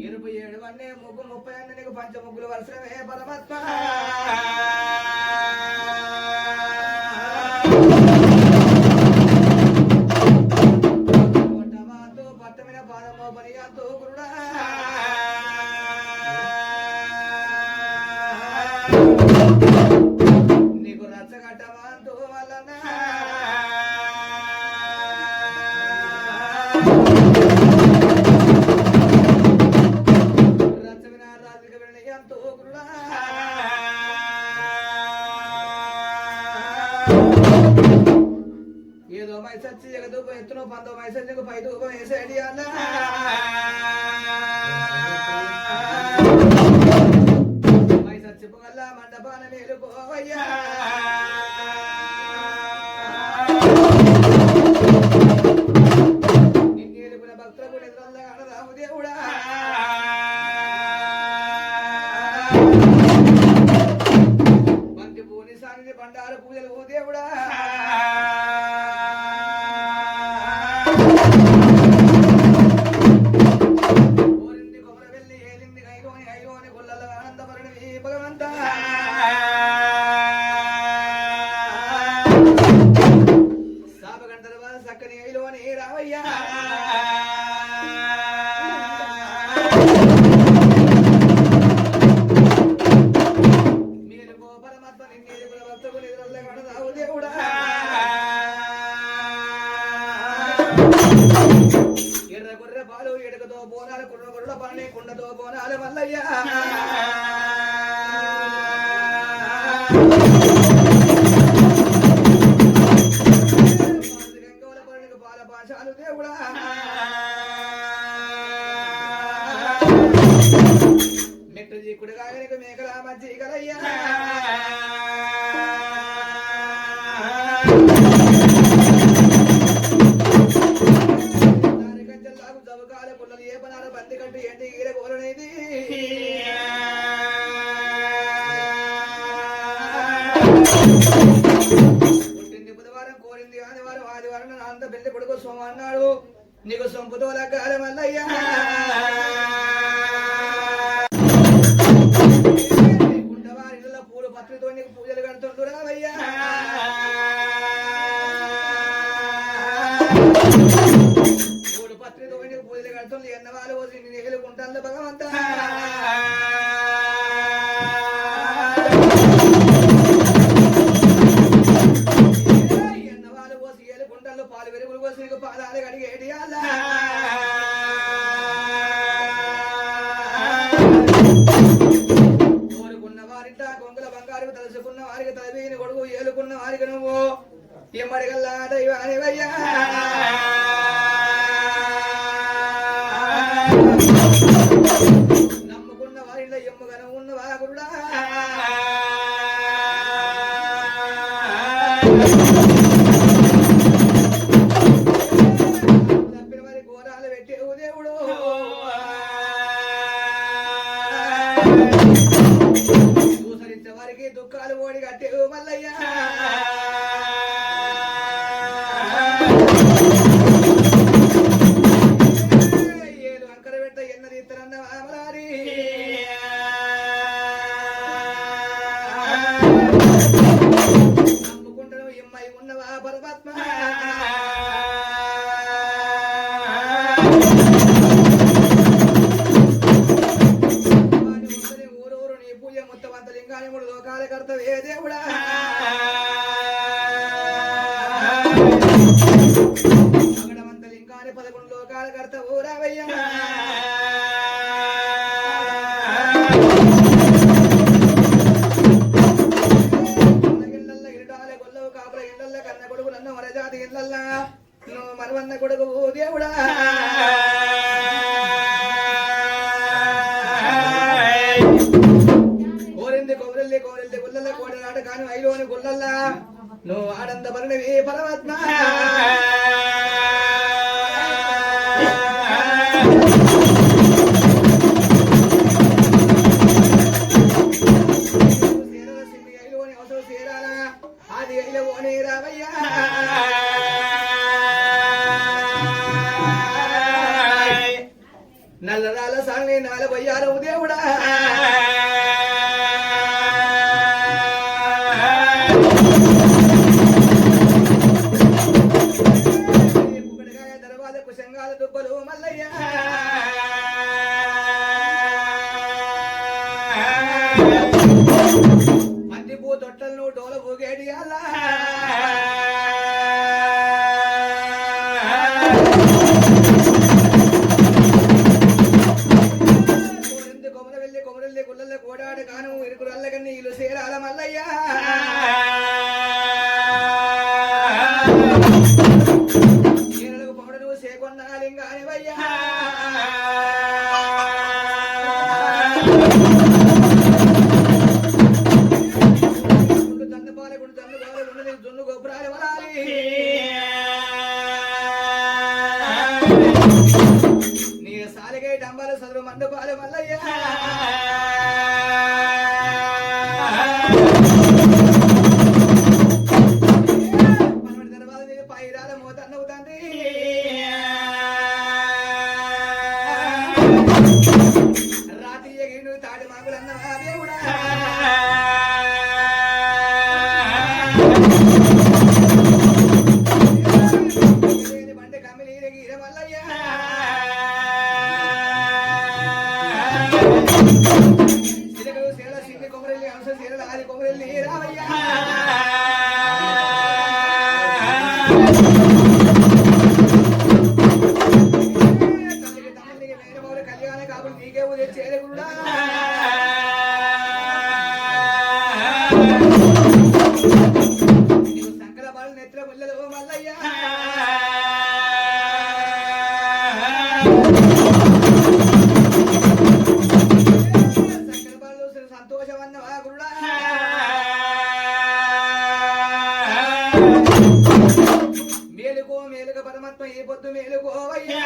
ఇరవై ఏడు అన్నే ముగ్గు ముప్పై అన్న నీకు పంచ ముగ్గులు వరుసమే పరమాత్మ. పొట్టమాతో పట్టమైన పాదమో పనియాతో గురుడా నీకు రచ్చగట్టమాతో వలన వేసేడి అన్న. మైసచ్చి పొగల్ల మండపాన మేలుకోవయ్యా నిన్నేలుకున్న భక్తులకు నిద్రల్ల రాము దేవుడా. బంతి పూని సాని బండారు పూజలు ఓ దేవుడా. ఎర్ర పాలు ఎడకతో బోనాలు కుర్ర గుర్ర పాని కుండతో బోనాలు మల్లయ్య దేవుడా. మెట్టు జీకుడు కాగనిక మేకల మజ్జి ఏ పనాల బంది కంటూ ఏంటి? గీర కోలనేది పుట్టింది బుధవారం కోరింది ఆదివారం ఆదివారం అంత పెళ్ళి కొడుకు సోమ అన్నాడు. నీకు సొంపుతో లగ్గాల మల్లయ్యా కొంగుల బంగారు తలుసుకున్న వారికి తలవీని కొడుకు ఏలుకున్న వారికి నువ్వు ఎమ్మడిగల్లా దైవానివయ్యా నమ్ముకున్న వారిలో ఎమ్ముగన ఉన్న వాగుడా పదకొండు లోకాల కర్త ఊరావయ్యా కోడనాట కాని ఐలోని గుల్లల్ల నువ్వు ఆనంద పరిణవి డోల బుగేడియాలా? డాంబాల సదురు మండపాల మల్లయ్య నీకేమో తెచ్చేయకుండా ಸಂತೋಷವನ್ನು ಗುರುಡ ಮೇಲುಗೋ ಮೇಲುಗ ಪರಮಾತ್ಮ ಈ ಪೊದ್ದು ಮೇಲುಗೋ ಅಯ್ಯ